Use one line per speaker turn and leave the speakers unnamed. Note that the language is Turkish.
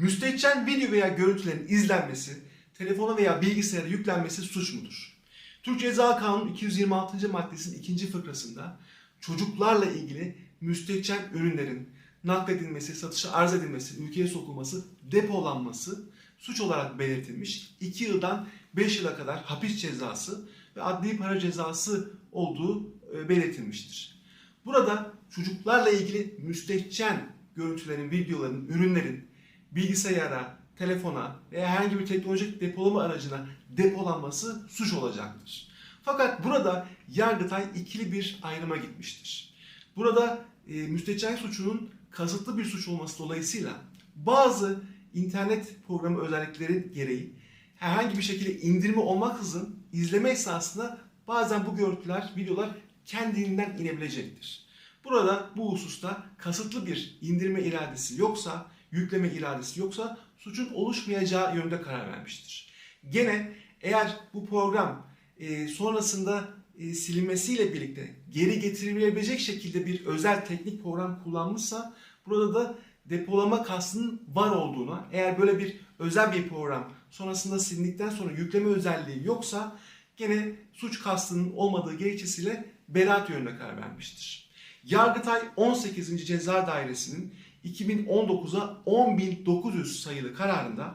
Müstehcen video veya görüntülerin izlenmesi, telefona veya bilgisayara yüklenmesi suç mudur? Türk Ceza Kanunu 226. maddesinin ikinci fıkrasında çocuklarla ilgili müstehcen ürünlerin nakledilmesi, satışa arz edilmesi, ülkeye sokulması, depolanması suç olarak belirtilmiş. 2 yıldan 5 yıla kadar hapis cezası ve adli para cezası olduğu e, belirtilmiştir. Burada çocuklarla ilgili müstehcen görüntülerin, videoların, ürünlerin bilgisayara, telefona veya herhangi bir teknolojik depolama aracına depolanması suç olacaktır. Fakat burada Yargıtay ikili bir ayrıma gitmiştir. Burada e, müstehcen suçunun kasıtlı bir suç olması dolayısıyla bazı internet programı özellikleri gereği herhangi bir şekilde indirme olmaksızın izleme esnasında bazen bu görüntüler, videolar kendiliğinden inebilecektir. Burada bu hususta kasıtlı bir indirme iradesi yoksa, yükleme iradesi yoksa suçun oluşmayacağı yönde karar vermiştir. Gene eğer bu program e, sonrasında e, silinmesiyle birlikte geri getirilebilecek şekilde bir özel teknik program kullanmışsa burada da depolama kastının var olduğuna, eğer böyle bir özel bir program sonrasında silindikten sonra yükleme özelliği yoksa gene suç kastının olmadığı gerekçesiyle beraat yönüne karar vermiştir. Yargıtay 18. Ceza Dairesi'nin 2019'a 10.900 sayılı kararında